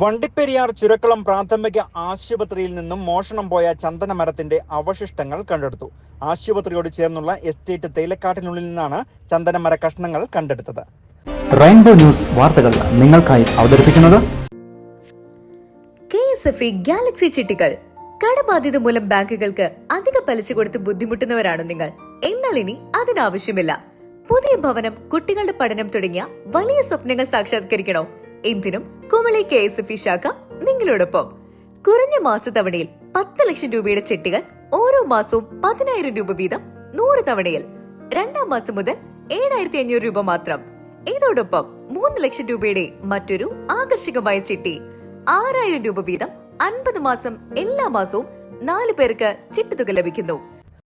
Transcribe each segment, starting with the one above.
വണ്ടിപ്പെരിയാർ ചുരക്കളം പ്രാഥമിക ആശുപത്രിയിൽ നിന്നും മോഷണം പോയ ചന്ദനമരത്തിന്റെ അവശിഷ്ടങ്ങൾ കണ്ടെടുത്തു. ആശുപത്രിയോട് ചേർന്നുള്ള എസ്റ്റേറ്റ് തേയിലക്കാട്ടിനുള്ളിൽ നിന്നാണ് ചന്ദനമര കഷ്ണങ്ങൾ കണ്ടെടുത്തത്. റെയിൻബോ ന്യൂസ് വാർത്തകൾ നിങ്ങൾക്കായി അവതരിപ്പിക്കുന്നത് K S F E galaxy ചിട്ടികൾ. കടബാധ്യത മൂലം ബാങ്കുകൾക്ക് അധിക പലിശ കൊടുത്ത് ബുദ്ധിമുട്ടുന്നവരാണോ നിങ്ങൾ. എന്നാൽ ഇനി അതിനാവശ്യമില്ല. പുതിയ ഭവനം കുട്ടികളുടെ പഠനം തുടങ്ങിയ വലിയ സ്വപ്നങ്ങൾ സാക്ഷാത്കരിക്കണോ? എന്തിനും കുമളി കെ എസ് എഫ് ശാഖ നിങ്ങളോടൊപ്പം. കുറഞ്ഞ മാസ തവണയിൽ പത്ത് ലക്ഷം രൂപയുടെ ചെട്ടികൾ ഓരോ മാസവും പതിനായിരം രൂപ വീതം നൂറ് തവണയിൽ. രണ്ടാം മാസം മുതൽ ഏഴായിരത്തി അഞ്ഞൂറ് രൂപ മാത്രം. ഇതോടൊപ്പം മൂന്ന് ലക്ഷം രൂപയുടെ മറ്റൊരു ആകർഷകമായ ചിട്ടി ആറായിരം രൂപ വീതം അൻപത് മാസം എല്ലാ മാസവും നാല് പേർക്ക് ചിട്ടുതുക ലഭിക്കുന്നു.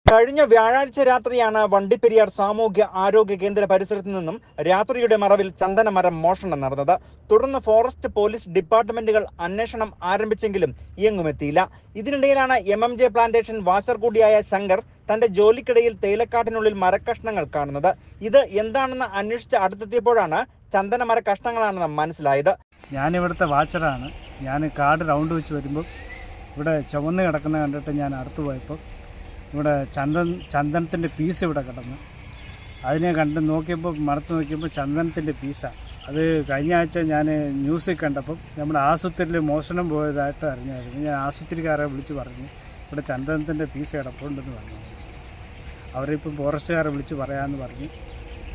കഴിഞ്ഞ വ്യാഴാഴ്ച രാത്രിയാണ് വണ്ടിപ്പെരിയാർ സാമൂഹ്യ ആരോഗ്യ കേന്ദ്ര പരിസരത്ത് നിന്നും രാത്രിയുടെ മറവിൽ ചന്ദനമരം മോഷണം നടന്നത്. തുടർന്ന് ഫോറസ്റ്റ് പോലീസ് ഡിപ്പാർട്ട്മെന്റുകൾ അന്വേഷണം ആരംഭിച്ചെങ്കിലും എങ്ങുമെത്തിയില്ല ഇതിനിടയിലാണ് എം എം ജെ പ്ലാന്റേഷൻ വാസർകൂടിയായ ശങ്കർ തന്റെ ജോലിക്കിടയിൽ തേയിലക്കാട്ടിനുള്ളിൽ മരക്കഷ്ണങ്ങൾ കാണുന്നത്. ഇത് എന്താണെന്ന് അന്വേഷിച്ച് അടുത്തെത്തിയപ്പോഴാണ് ചന്ദനമര കഷ്ണങ്ങളാണെന്ന് മനസ്സിലായത്. ഞാനിവിടുത്തെ വാച്ചറാണ്. ഞാൻ കാട് റൗണ്ട് വെച്ച് വരുമ്പോൾ ഇവിടെ ചുവന്ന് കിടക്കുന്ന കണ്ടിട്ട് ഞാൻ അടുത്ത് പോയപ്പോൾ ഇവിടെ ചന്ദൻ ചന്ദനത്തിന്റെ പീസ് ഇവിടെ കിടന്ന്. അതിനെ കണ്ട് നോക്കിയപ്പോൾ മറത്ത് നോക്കിയപ്പോൾ ചന്ദനത്തിന്റെ പീസാണ് അത് കഴിഞ്ഞ ആഴ്ച ഞാൻ ന്യൂസിൽ കണ്ടപ്പം നമ്മുടെ ആശുപത്രിയിൽ മോഷണം പോയതായിട്ട് അറിഞ്ഞായിരുന്നു. ഞാൻ ആശുപത്രിക്കാരെ വിളിച്ച് പറഞ്ഞു ഇവിടെ ചന്ദനത്തിന്റെ പീസ് കിടപ്പുണ്ടെന്ന് പറഞ്ഞു. അവരിപ്പം ഫോറസ്റ്റുകാരെ വിളിച്ച് പറയാമെന്ന് പറഞ്ഞ്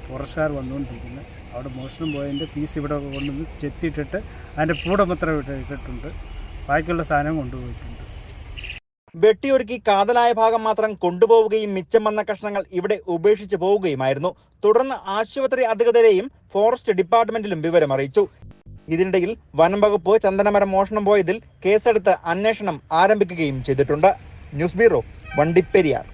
ഫോറസ്റ്റുകാർ വന്നുകൊണ്ടിരിക്കുന്നു. അവിടെ മോഷണം പോയതിന്റെ പീസ് ഇവിടെ കൊണ്ടുവന്ന് ചെത്തിയിട്ടിട്ട് അതിന്റെ പൂടമത്ര ഇട്ട് ഇട്ടിട്ടുണ്ട്. ബാക്കിയുള്ള സാധനം കൊണ്ടുപോയിട്ടുണ്ട്. വെട്ടിയൊരുക്കി കാതലായ ഭാഗം മാത്രം കൊണ്ടുപോവുകയും മിച്ചം വന്ന കഷ്ണങ്ങൾ ഇവിടെ ഉപേക്ഷിച്ചു പോവുകയുമായിരുന്നു. തുടർന്ന് ആശുപത്രി അധികൃതരെയും ഫോറസ്റ്റ് ഡിപ്പാർട്ട്മെന്റിലും വിവരം അറിയിച്ചു. ഇതിനിടയിൽ വനം വകുപ്പ് ചന്ദനമരം മോഷണം പോയതിൽ കേസെടുത്ത് അന്വേഷണം ആരംഭിക്കുകയും ചെയ്തിട്ടുണ്ട്. News bureau Vandiperiyar.